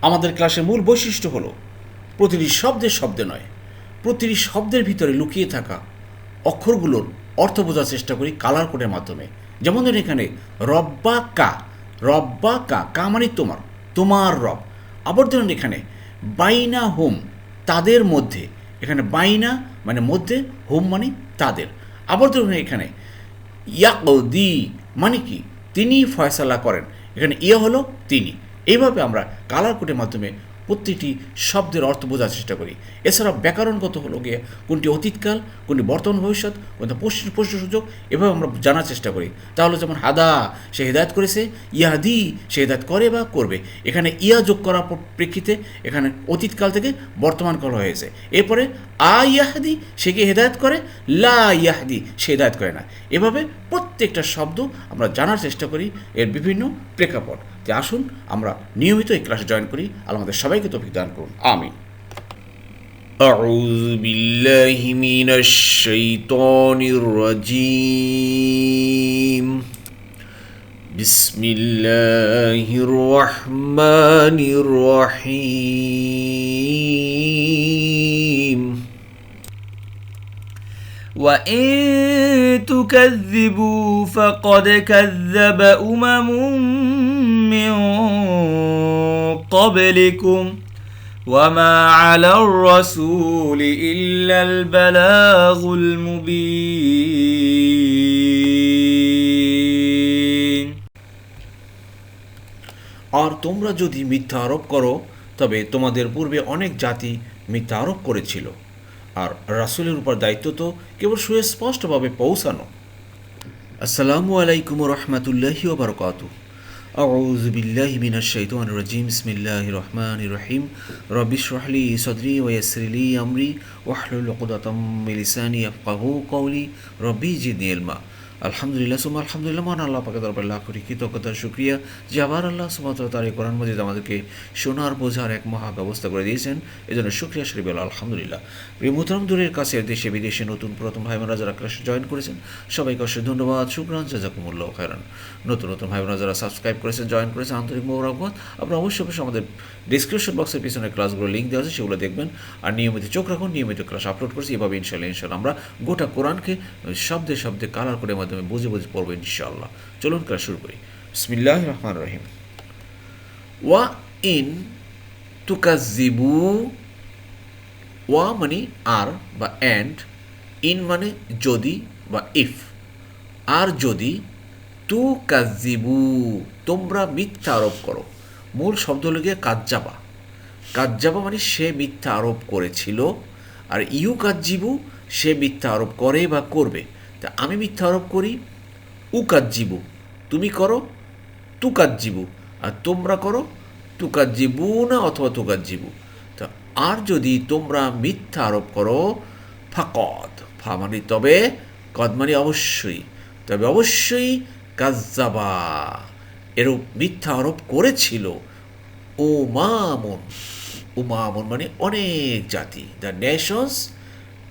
আমাদের ক্লাসের মূল বৈশিষ্ট্য হলো, প্রতিটি শব্দের শব্দে নয়। প্রতিটি শব্দের ভিতরে লুকিয়ে থাকা অক্ষরগুলোর অর্থ বোঝার চেষ্টা করি কালার কোডের মাধ্যমে। যেমন ধরুন এখানে রব্বা কা। রব্বা কা কা মানে তোমার তোমার রব। আবার ধরুন এখানে, বাইনা হোম, তাদের মধ্যে। এখানে বাইনা মানে মধ্যে, হোম মানে তাদের। আবার ধরুন এখানে, ইয়াকদি মানে কি? তিনি ফয়সালা করেন। এখানে ইয়া হলো তিনি। এইভাবে আমরা কালার কোডের মাধ্যমে প্রতিটি শব্দের অর্থ বোঝার চেষ্টা করি। এছাড়া ব্যাকরণগত হলো গিয়ে কোনটি অতীতকাল, কোনটি বর্তমান ভবিষ্যৎ, কোনটা পশ্চিম পশ্চিম সুযোগ, এভাবে আমরা জানার চেষ্টা করি। তাহলে যেমন হাদা, সে হেদায়ত করেছে, ইয়াদি, সে হেদায়ত করে বা করবে। এখানে ইয়া যোগ করার প্রেক্ষিতে এখানে অতীতকাল থেকে বর্তমান কাল হয়েছে। এরপরে আ ইয়াহাদি, সে কি হেদায়ত করে? লা ইয়াহাদি, সে হেদায়ত করে না। এভাবে প্রত্যেকটা শব্দ আমরা জানার চেষ্টা করি এর বিভিন্ন প্রেক্ষাপট যে আসুন আমরা নিয়মিত এই ক্লাসে জয়েন করি আল্লাহ আমাদের সবাইকে তৌফিক দান করুন আমিন أعوذ بالله من الشيطان الرجيم بسم الله الرحمن الرحيم وإن تكذبوا فقد كذب أمم من قبلكم وما على الرسول إلا البلاغ المبين আর তোমরা যদি মিথ্যা আরোপ করো তবে তোমাদের পূর্বে অনেক জাতি মিথ্যা আরোপ করেছিল আর রাসূলের উপর দায়িত্ব তো কেবল সুস্পষ্টভাবে পৌঁছানো আসসালামু আলাইকুম রহমতুল্লাহি ওবরকাতু أعوذ بالله من الشيطان الرجيم بسم الله الرحمن الرحيم رب اشرح لي صدري ويسر لي أمري واحلل عقدة من لساني يفقهوا قولي ربي زدني علما আলহামদুলিল্লাহ সুমা আলহামদুলিল্লাহ, মহান আল্লাহ পাকে দরবার লাখ করি কৃতজ্ঞতার শুক্রিয়া। যে আবার আল্লাহ সুমাত্র তার এই কোরআন মজিদ আমাদেরকে শোনার, বোঝার এক মহা ব্যবস্থা করে দিয়েছেন, এজন্য শুক্রিয়া শরীফ আলহামদুলিল্লাহ। প্রিয় মোহতরম, দূরের কাছে, দেশে, বিদেশে নতুন প্রথম ভাই যারা ক্লাসে জয়েন করেছেন। সবাইকে অবশ্যই ধন্যবাদ, শুক্রান, জাজাকুমুল্লাহ খায়রান। নতুন নতুন ভাই বোনেরা যারা সাবস্ক্রাইব করেছেন, জয়েন করেছেন, আন্তরিক মোবারকবাদ আপনারা অবশ্যই অবশ্যই আমাদের ডিসক্রিপশন বক্সের পিছনে ক্লাসগুলো লিঙ্ক দেওয়া আছে, সেগুলো দেখবেন। আর নিয়মিত চোখ রাখুন, নিয়মিত ক্লাস আপলোড করছি। এভাবে ইনশাল্লাহ ইনশাল্লাহ আমরা গোটা কোরআনকে শব্দে শব্দে কালার করে মাধ্যমে বুঝে বুঝে পড়ব ইনশাআল্লাহ। চলুন ক্লাস শুরু করি। বিসমিল্লাহ রহমান রহিম। ওয়া ইন তুকাজিবু ওয়া মানে আর বা অ্যান্ড ইন মানে যদি বা ইফ আর যদি তু কাজিবু তোমরা মিথ্যা আরোপ করো। মূল শব্দ হলো গিয়ে কাজ্জাবা। কাজ্জাবা মানে সে মিথ্যা আরোপ করেছিল। আর ইউ কাজ্জিবু সে মিথ্যা আরোপ করে বা করবে। তা আমি মিথ্যা আরোপ করি উ কাজ্জিবু তুমি করো তু কাজ্জিবু আর তোমরা করো তু কাজ্জিবু না অথবা তু কাজ্জিবু তা আর যদি তোমরা মিথ্যা আরোপ করো, ফাকদ, ফা মানে তবে, কদ মানে অবশ্যই, তবে অবশ্যই কাজ্জাবা। এরূপ মিথ্যা আরোপ করেছিল ও মামুন উমামুন মানে অনেক জাতি। দ্য নেশনস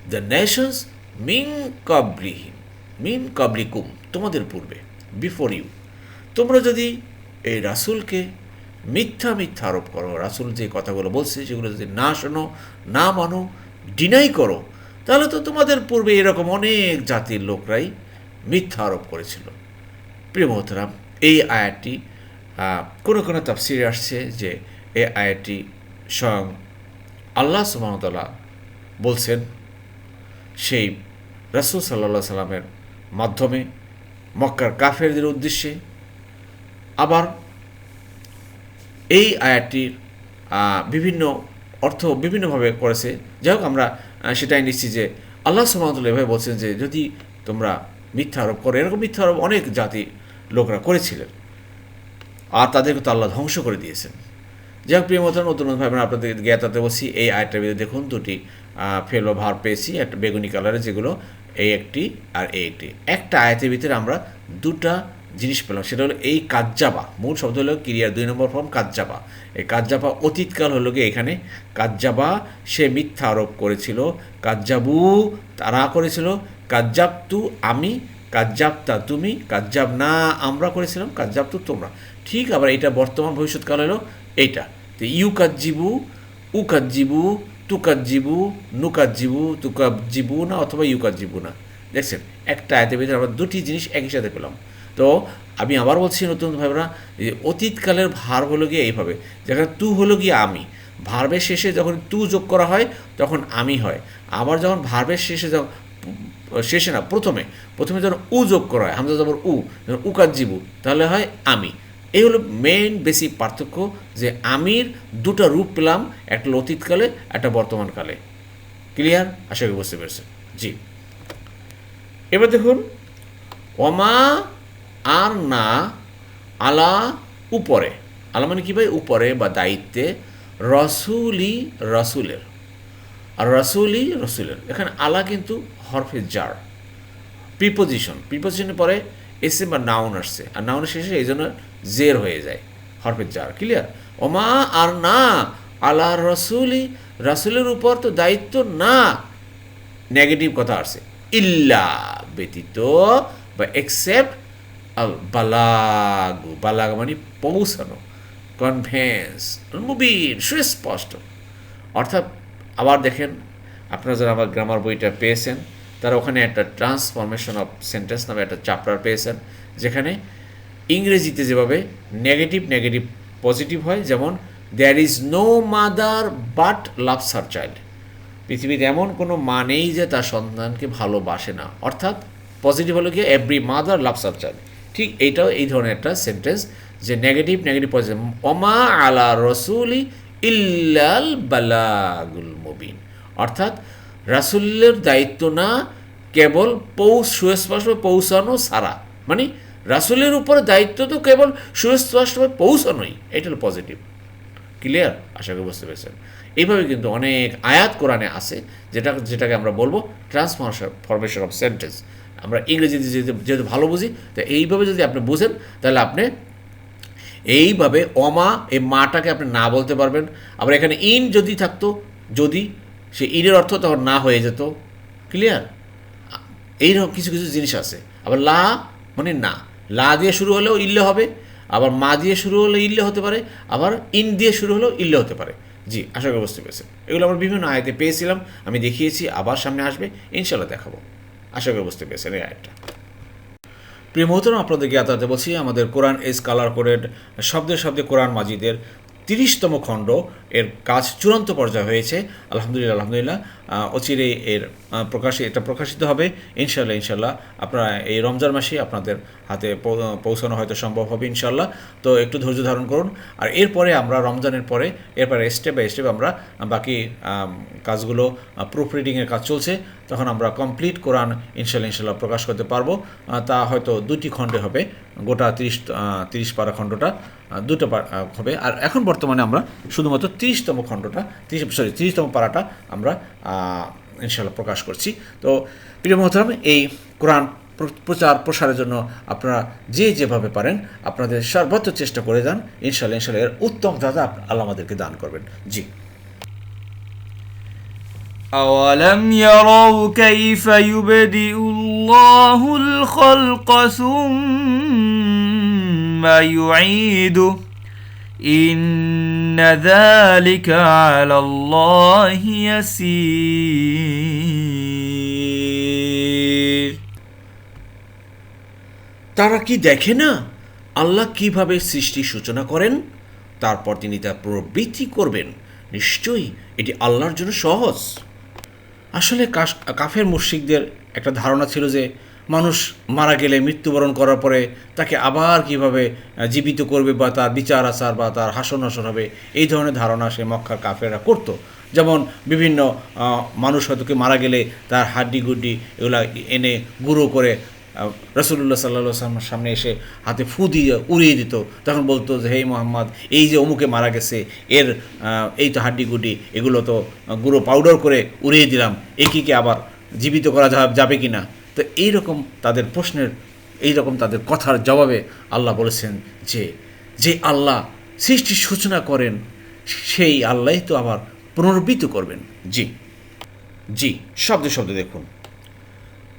দ্য নেশনস মিন কাবলিহিম। মিন কাবলিকুম, তোমাদের পূর্বে বিফোর ইউ তোমরা যদি এই রাসূলকে মিথ্যা মিথ্যা আরোপ করো, রাসূল যে কথাগুলো বলছে সেগুলো যদি না শোনো, না মানো ডিনাই করো, তাহলে তো তোমাদের পূর্বে এরকম অনেক জাতির লোকরাই মিথ্যা আরোপ করেছিল। প্রিয় মোহতরাম, এই আয়াতটি কোনো কোনো তাফসিরে আসছে যে এই আয়াতটি স্বয়ং আল্লাহ সুমতলা বলছেন, সেই রাসুল সাল্লা সাল্লামের মাধ্যমে মক্কার কাফেরদের উদ্দেশ্যে। আবার এই আয়াতটির বিভিন্ন অর্থ বিভিন্নভাবে করেছে। যাই হোক, আমরা সেটাই নিচ্ছি যে আল্লাহ সুমতলা এভাবে বলছেন যে যদি তোমরা মিথ্যা আরোপ করো, এরকম মিথ্যা আরোপ অনেক জাতি লোকরা করেছিলেন। আর তাদেরকে তো আল্লাহ ধ্বংস করে দিয়েছেন। যাই হোক, প্রিয় মতন, নতুন ভাই বোন আপনাদের জ্ঞাতাতে বসি এই আয়টার ভিতরে দেখুন, দুটি ফেলো ভার পেয়েছি, একটা বেগুনি কালারের, যেগুলো এই একটি আর এই একটি। একটা আয়াতের ভিতরে আমরা দুটা জিনিস পেলাম, সেটা হলো এই কাজ্জাবা। মূল শব্দ হলো ক্রিয়ার দুই নম্বর ফর্ম কাজ্জাবা। এই কাজ্জাবা অতীতকাল হলো গিয়ে এখানে কাজ্জাবা সে মিথ্যা আরোপ করেছিল, কাজ্জাবু তারা করেছিল, কাজ্জাবতু আমি, কাজ্জাবতা তুমি কাজ্জাব না আমরা করেছিলাম, কাজ্জাবতু তোমরা। ঠিক আবার এটা বর্তমান ভবিষ্যৎকাল হলো এইটা। তো ইউ কাজ্জিবু উ উকাজ্জিবু তুকাজ্জিবু, নুকাজ্জিবু তুকাজ্জিবু না অথবা ইউকাজ্জিবু না দেখছেন, একটা আয়তের ভিতরে আমরা দুটি জিনিস একই সাথে পেলাম। তো আমি আবার বলছি নতুন ভাইরা, যে অতীতকালের ভার হলো গিয়ে এইভাবে, যেখানে তু হলো গিয়ে আমি। ভার্বের শেষে যখন তু যোগ করা হয়, তখন আমি হয়। আবার যখন ভার্বের শেষে যখন, শেষে না, প্রথমে প্রথমে যখন উ যোগ করা হয়, হামজা জবর উ, যখন উকাজ্জিবু, তাহলে হয় আমি। এই হলো মেইন বেসিক পার্থক্য যে আমির দুটো রূপ পেলাম, একটা অতীতকালে, একটা বর্তমানকালে। ক্লিয়ার আশা করি বুঝতে পেরেছেন। জি। এবার দেখুন অমা আর না আলা উপরে। আলা মানে কী ভাই? উপরে বা দায়িত্বে। রসুলি রসুলের। আর রসুলি রসুলের। এখানে আলা কিন্তু হরফে জার। প্রিপোজিশন প্রিপোজিশনের পরে এসে বা নাউন আসছে। আর নাউনের শেষে এই জন্য জের হয়ে যায়। হরফের জার ক্লিয়ার ওমা আর না, আলা রসুলি, রসুলের উপর তো দায়িত্ব না। নেগেটিভ কথা আসছে। ইল্লা ব্যতীত বা এক্সেপ্ট বালাগু। বালাগ মানে পৌঁছানো। কনভেন্স মুবিন, সুস্পষ্ট। অর্থাৎ আবার দেখেন, আপনারা যারা আমার গ্রামার বইটা পেয়েছেন তারা ওখানে একটা ট্রান্সফরমেশন অফ সেন্টেন্স নামে একটা চ্যাপ্টার পেয়েছেন, যেখানে ইংরেজিতে যেভাবে নেগেটিভ নেগেটিভ পজিটিভ হয়, যেমন there is no mother but love her child পৃথিবীতে এমন কোনো মা নেই যে তার সন্তানকে ভালোবাসে না। অর্থাৎ পজিটিভ হলো কি every mother love her child ঠিক এইটাও এই ধরনের একটা সেন্টেন্স যে নেগেটিভ নেগেটিভ পজিটিভ অমা আলা রসুলি ইল্লাল বালাগুল মুবিন অর্থাৎ রাসুলের দায়িত্ব না কেবল পৌষ, সুস্পষ্ট পৌঁছানো সারা মানে রাসুলের উপরে দায়িত্ব তো কেবল সুস্পষ্টভাবে পৌঁছানোই এটা হলো পজিটিভ ক্লিয়ার আশা করি বুঝতে পেরেছেন। এইভাবে কিন্তু অনেক আয়াত কোরআনে আছে, যেটা, যেটাকে আমরা বলব ট্রান্সফরমেশন ফরমেশন অফ সেন্টেন্স আমরা ইংরেজিতে যেহেতু ভালো বুঝি, তো এইভাবে যদি আপনি বুঝেন, তাহলে আপনি এইভাবে অমা, এই মাটাকে আপনি না বলতে পারবেন। আবার এখানে ইন যদি থাকতো, যদি সে ইনের অর্থ তখন না হয়ে যেত। ক্লিয়ার এইরকম কিছু কিছু জিনিস আছে। আবার লা মানে না। লা দিয়ে শুরু হলেও ইল্লে হবে, আবার মা দিয়ে শুরু হলে ইল্লে হতে পারে, আবার ইন দিয়ে শুরু হলেও ইল্লে হতে পারে। জি, আশা করি বুঝতে পেরেছেন। এগুলো আমরা বিভিন্ন আয়তে পেয়েছিলাম, আমি দেখিয়েছি, আবার সামনে আসবে ইনশাল্লাহ দেখাবো। আশা করি বুঝতে পেরেছেন এই আয়টা প্রিয় মোহতরম আপনাদের জ্ঞাতাতে বলছি, আমাদের কোরআন এস কালার কোডেড, শব্দে শব্দে কোরআন মাজিদের তিরিশতম খণ্ড। এর কাজ চূড়ান্ত পর্যায়ে হয়েছে। আলহামদুলিল্লাহ আলহামদুলিল্লাহ। অচিরে এর প্রকাশে, এটা প্রকাশিত হবে। ইনশাল্লাহ ইনশাল্লাহ আপনারা এই রমজান মাসে আপনাদের হাতে পৌঁছানো হয়তো সম্ভব হবে ইনশাল্লাহ তো একটু ধৈর্য ধারণ করুন। আর এরপরে আমরা, রমজানের পরে, এরপরে স্টেপ বাই স্টেপ আমরা, বাকি কাজগুলো প্রুফ রিডিংয়ের কাজ চলছে। তখন আমরা কমপ্লিট কোরআন ইনশাল্লাহ ইনশাল্লাহ প্রকাশ করতে পারব। তা হয়তো দুটি খণ্ডে হবে। গোটা তিরিশ তিরিশ পারা খণ্ডটা। দুটো পা- আহ, হবে আর এখন বর্তমানে আমরা শুধুমাত্র তিরিশতম খণ্ডটা তিরিশ সরি তিরিশতম পারাটা আমরা আহ, ইনশাল্লাহ প্রকাশ করছি তো প্রিয় মহতরম এই কোরআন প্র- প্রচার প্রসারের জন্য আপনারা যে যেভাবে পারেন আপনাদের সর্বোচ্চ চেষ্টা করে যান ইনশাল্লাহ ইনশাল্লাহ এর উত্তম দাদা আল্লাহ আমাদেরকে দান করবেন জি أولم يروا كيف يبدئ الله الخلق ثم يعيده إن ذلك على الله يسير তারা কি দেখে না আল্লাহ কিভাবে সৃষ্টি সূচনা করেন তারপর তিনি তা প্রবৃত্তি করবেন নিশ্চয়ই এটি আল্লাহর জন্য সহজ আসলে কাশ- কাফের মুশিকদের একটা ধারণা ছিল যে মানুষ মারা গেলে মৃত্যুবরণ করার পরে তাকে আবার কীভাবে জীবিত করবে বা তার বিচার আচার বা তার হাসন হাসন হবে, এই ধরনের ধারণা সে মক্কার কাফেররা করতো। যেমন বিভিন্ন মানুষ হয়তো মারা গেলে তার হাড্ডি গুড্ডি এগুলা এনে গুঁড়ো করে রসুল্লাহ সাল্লা সাল্লামের সামনে এসে হাতে ফু দিয়ে উড়িয়ে দিত। তখন বলতো যে, হে মোহাম্মদ, এই যে অমুকে মারা গেছে, এর এই তো হাড্ডি গুড্ডি এগুলো তো গুঁড়ো পাউডার করে উড়িয়ে দিলাম একিকে আবার জীবিত করা যাবে কি না তো এইরকম তাদের প্রশ্নের এই রকম তাদের কথার জবাবে আল্লাহ বলেছেন যে যে আল্লাহ সৃষ্টির সূচনা করেন, সেই আল্লাহই তো আবার পুনর্বিত করবেন। জি জি, শব্দ শব্দ দেখুন।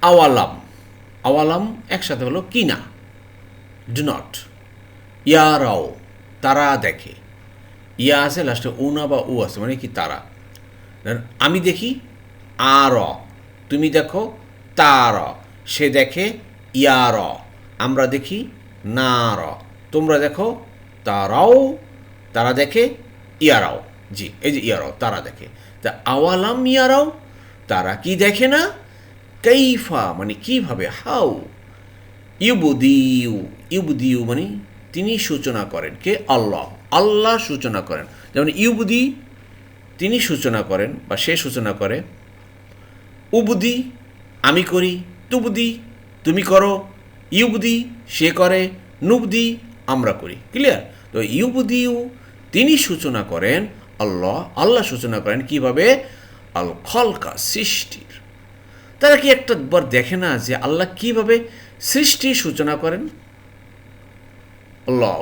আওয়ালাম আওয়ালাম একসাথে হলো কি না ডু নট ইয়ারাও তারা দেখে। ইয়া আছে লাস্টে উনা বা উ আছে মানে কি তারা? আমি দেখি আর তুমি দেখো তার। সে দেখে ইয়ার। আমরা দেখি না র তোমরা দেখো তারাও, তারা দেখে ইয়ারাও। জি, এই যে ইয়ারাও, তারা দেখে। তা আওয়ালাম ইয়ারাও, তারা কি দেখে না? কাইফা মানে কীভাবে? হাউ? ইউবুদিউ ইউবুদিউ মানে তিনি সূচনা করেন। কে? আল্লাহ। আল্লাহ সূচনা করেন। যেমন ইউবুদি, তিনি সূচনা করেন বা সে সূচনা করে। উবুদি আমি করি তুবুদি তুমি করো ইউবুদি সে করে নুবদি আমরা করি। ক্লিয়ার তো ইউবুদিউ তিনি সূচনা করেন, আল্লাহ আল্লাহ সূচনা করেন কীভাবে? আল খলকা সৃষ্টির। তারা কি একটাবার দেখে না যে আল্লাহ কীভাবে সৃষ্টির সূচনা করেন? আল্লাহ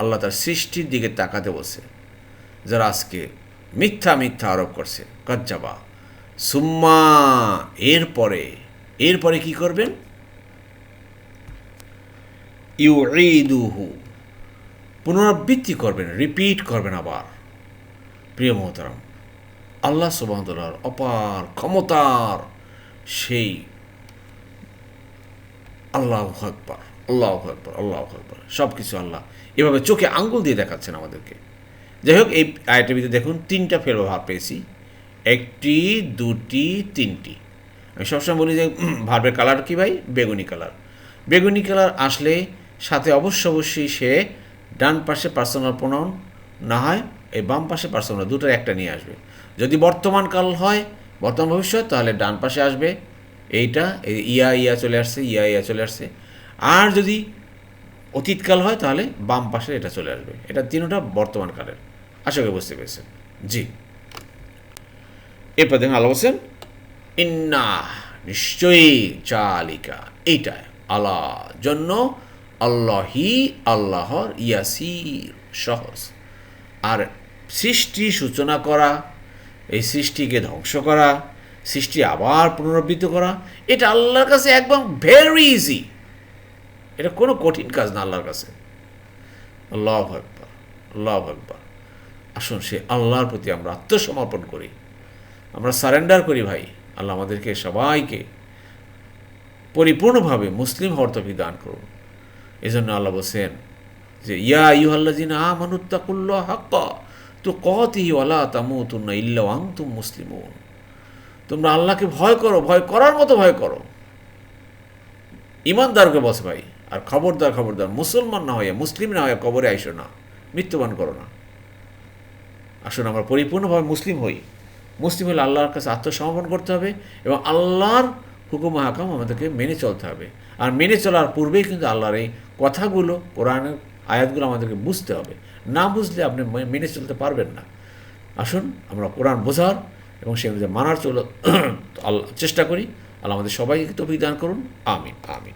আল্লাহ তার সৃষ্টির দিকে তাকাতে বসে যারা আজকে মিথ্যা মিথ্যা আরোপ করছে, কাজ্জাবা। সুম্মা, এরপরে এরপরে কি করবেন? ইউ ঈদুহু পুনরাবৃত্তি করবেন রিপিট করবেন আবার। প্রিয় মহতারাম, আল্লাহ সুবাহতাল্লাহর অপার ক্ষমতার সেই আল্লাহ আকবর আল্লাহ আকবর আল্লাহ আকবর সব কিছু আল্লাহ এভাবে চোখে আঙ্গুল দিয়ে দেখাচ্ছেন আমাদেরকে। যাই হোক এই আয়টের ভিতরে দেখুন, তিনটা ফের ভাব পেয়েছি। একটি, দুটি, তিনটি। আমি সবসময় বলি যে ভার্বের কালার কি ভাই? বেগুনি কালার। বেগুনি কালার আসলে সাথে অবশ্য অবশ্যই সে ডান পাশে পার্সোনাল প্রোনাউন না হয়, এই বাম পাশে পার্সোনাল দুটোর একটা নিয়ে আসবে। যদি বর্তমান কাল হয়, বর্তমান ভবিষ্যৎ, তাহলে ডান পাশে আসবে। এইটা, এই ইয়া ইয়া চলে আসছে, ইয়া ইয়া চলে আসছে। আর যদি অতীতকাল হয়, তাহলে বাম পাশে এটা চলে আসবে। এটা তিনটা বর্তমান কালের। আশা করি বুঝতে পেরেছেন। জি। এরপর দেখুন আল্লাহ বলছেন, ইন্না নিশ্চয়ই চালিকা। এইটাই আল্লাহ জন্য আল্লাহি, আল্লাহর ইয়াসির, সহজ। আর সৃষ্টি সূচনা করা, এই সৃষ্টিকে ধ্বংস করা, সৃষ্টি আবার পুনরাবৃত্ত করা, এটা আল্লাহর কাছে একদম ভেরি ইজি এটা কোনো কঠিন কাজ না আল্লাহর কাছে। আল্লাহ আকবর আল্লাহ আকবর। আসুন, সে আল্লাহর প্রতি আমরা আত্মসমর্পণ করি। আমরা সারেন্ডার করি ভাই। আল্লাহ আমাদেরকে সবাইকে পরিপূর্ণভাবে মুসলিম হওয়ার তফিক দান করুন। এই জন্য আল্লাহ বলছেন যে, ইয়া ইউহাল্লা জিনা মানুত্তাকুল্লাহ হাক্কা তো কতি ওয়ালা তামুতুন্না ইল্লা আনতুম মুসলিমুন। তোমরা আল্লাহকে ভয় করো, ভয় করার মতো ভয় করো। ইমানদারকে বস ভাই, আর খবরদার খবরদার, মুসলমান না হয়ে, মুসলিম না হয়ে কবরে আইসো না, মৃত্যুবান করো না। আসুন আমরা পরিপূর্ণভাবে মুসলিম হই। মুসলিম হলে আল্লাহর কাছে আত্মসমর্পণ করতে হবে এবং আল্লাহর হুকুম হাকাম আমাদেরকে মেনে চলতে হবে। আর মেনে চলার পূর্বেই কিন্তু আল্লাহর এই কথাগুলো, কোরআনের আয়াতগুলো আমাদেরকে বুঝতে হবে। না বুঝলে আপনি মেনে চলতে পারবেন না। আসুন, আমরা কোরআন বোঝার এবং সে অনুযায়ী মানার চল, আল্লাহ চেষ্টা করি। আল্লাহ আমাদের সবাইকে তৌফিক দান করুন। আমিন আমিন।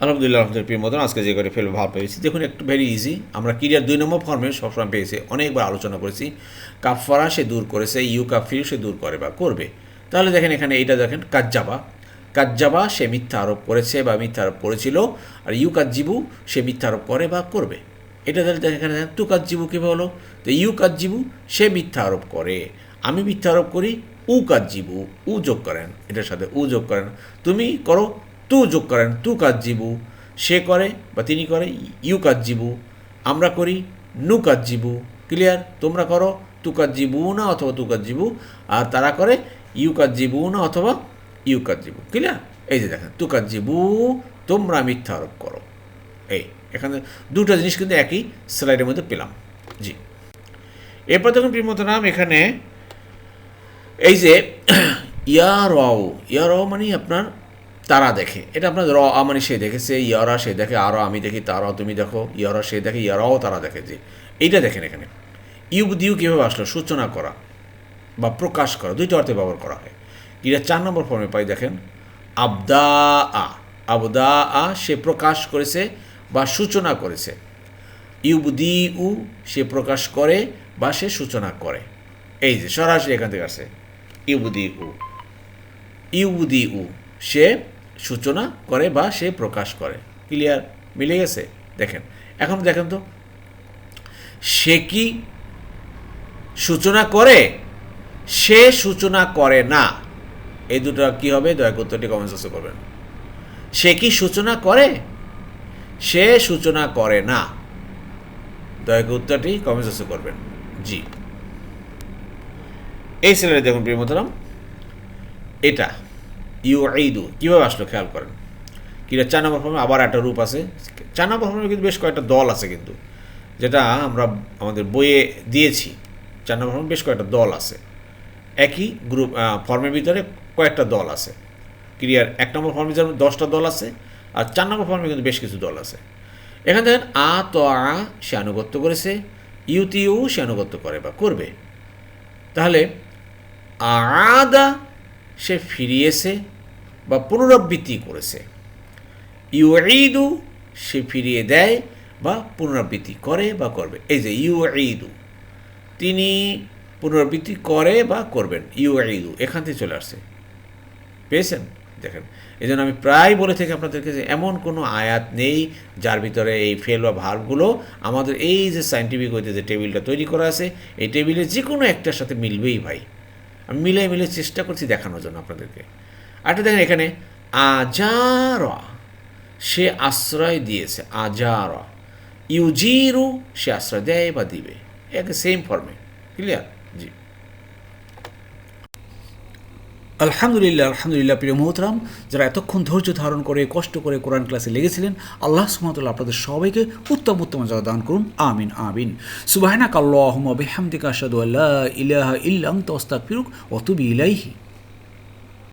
আলহামদুলিল্লাহ আমাদের প্রিয় মতন আজকে যে করে ফেলব, ভালো পেয়েছি। দেখুন, একটু ভেরি ইজি আমরা ক্রিয়ার দুই নম্বর ফর্মে সবসময় পেয়েছি। অনেকবার আলোচনা করেছি। কাফারা সে দূর করেছে, ইউ কাফির সে দূর করে বা করবে। তাহলে দেখেন এখানে এইটা দেখেন, কাজ্জাবা। কাজ্জাবা সে মিথ্যা আরোপ করেছে বা মিথ্যা আরোপ করেছিল, আর ইউ কাজ্জিবু সে মিথ্যা আরোপ করে বা করবে। এটা তাহলে দেখেন এখানে, দেখেন, তু কাজ্জিবু কীভাবে হলো? তো ইউ কাজ্জিবু সে মিথ্যা আরোপ করে। আমি মিথ্যা আরোপ করি, উ কাজ্জিবু, উ যোগ করেন। এটার সাথে উ যোগ করেন। তুমি করো তু যোগ করেন, তু কাজ্জিবু, সে করে বা তিনি করে, ইউ কাজ্জিবু, আমরা করি, নু কাজ্জিবু, ক্লিয়ার? তোমরা করো, তু কাজ্জিবু না অথবা তু কাজ্জিবু, আর তারা করে, ইউ কাজ্জিবু না অথবা ইউ কাজ্জিবু, ক্লিয়ার? এই যে দেখেন, তু কাজ্জিবু, তোমরা মিথ্যা আরোপ করো। এই, এখানে দুটো জিনিস কিন্তু একই স্লাইডের মধ্যে পেলাম, জি। এরপর দেখুন প্রিমত নাম, এখানে এই যে ইয়ারাও ইয়ারাও মানে আপনার তারা দেখে। এটা আপনার র মানে সে দেখেছে ইয়ারা, সে দেখে আরও আমি দেখি তারাও তুমি দেখো, ইয়ারা, সে দেখে, ইয়ারাও তারা দেখে যে এইটা দেখেন এখানে। ইউব দিউ কীভাবে আসলো? সূচনা করা বা প্রকাশ করা, দুইটা অর্থে ব্যবহার করা হয়। এটা চার নম্বর ফর্মে পাই, দেখেন। আবদা আ আবদা আ সে প্রকাশ করেছে বা সূচনা করেছে। ইউবদি উ সে প্রকাশ করে বা সে সূচনা করে। এই যে, সরাসরি এখান থেকে আসে। ইউবদি উ ইউদি উ সে সূচনা করে বা সে প্রকাশ করে। ক্লিয়ার মিলে গেছে? দেখেন। এখন দেখেন তো, সে কি সূচনা করে? সে সূচনা করে না। এই দুটো কি হবে? দয়া করে উত্তরটি কমেন্ট বক্সে করবেন। সে কি সূচনা করে? সে সূচনা করে না। দয়া করে উত্তরটি কমেন্ট বক্সে করবেন। জি। এই ছেলেটা দেখুন প্রিয় মোতারাম এটা ইউ ঈদু কীভাবে আসলো খেয়াল করেন? কিরা, চার নম্বর ফর্মে আবার একটা রূপ আছে। চার নম্বর ফর্মে কিন্তু বেশ কয়েকটা দল আছে কিন্তু, যেটা আমরা আমাদের বইয়ে দিয়েছি। চার নম্বর ফর্মে বেশ কয়েকটা দল আছে। একই গ্রুপ ফর্মের ভিতরে কয়েকটা দল আছে। ক্রিয়ার এক নম্বর ফর্মের ভিতরে দশটা দল আছে, আর চার নম্বর ফর্মে কিন্তু বেশ কিছু দল আছে। এখানে দেখেন, আ, তো, আ, সে আনুগত্য করেছে, ইউতিউ সে আনুগত্য করে বা করবে। তাহলে আদা সে ফিরিয়েছে বা পুনরাবৃত্তি করেছে। ইউঈদু সে ফিরিয়ে দেয় বা পুনরাবৃত্তি করে বা করবে। এই যে ইউঈদু, তিনি পুনরাবৃত্তি করে বা করবেন। ইউঈদু, এখান থেকে চলে আসছে। পেয়েছেন? দেখেন এই জন্য আমি প্রায় বলে থাকি আপনাদেরকে যে এমন কোনো আয়াত নেই যার ভিতরে এই ফেল বা ভার্বগুলো আমাদের এই যে সাইন্টিফিক হইতে যে টেবিলটা তৈরি করা আছে, এই টেবিলে যে কোনো একটার সাথে মিলবেই ভাই। আমি মিলে মিলে চেষ্টা করছি দেখানোর জন্য আপনাদেরকে। আরেকটা দেখেন এখানে, আজারা, সে আশ্রয় দিয়েছে, আজারা। ইউজিরু, সে আশ্রয় দেয় বা দিবে। একে সেম ফর্মে ক্লিয়ার জি। আলহামদুলিল্লাহ আলহামদুলিল্লাহ, প্রিয় মোহতরাম, যারা এতক্ষণ ধৈর্য ধারণ করে, কষ্ট করে কোরআন ক্লাসে লেগেছিলেন, আল্লাহ সুমতুল্লাহ আপনাদের সবাইকে উত্তম উত্তম দান করুন, আমিন আমিন। সুবাহনা কাল্লাহম বিহামদিকা আশহাদু আল্লা ইলাহা ইল্লা আনতা আস্তাগফিরুক ওয়া ইলাইহি।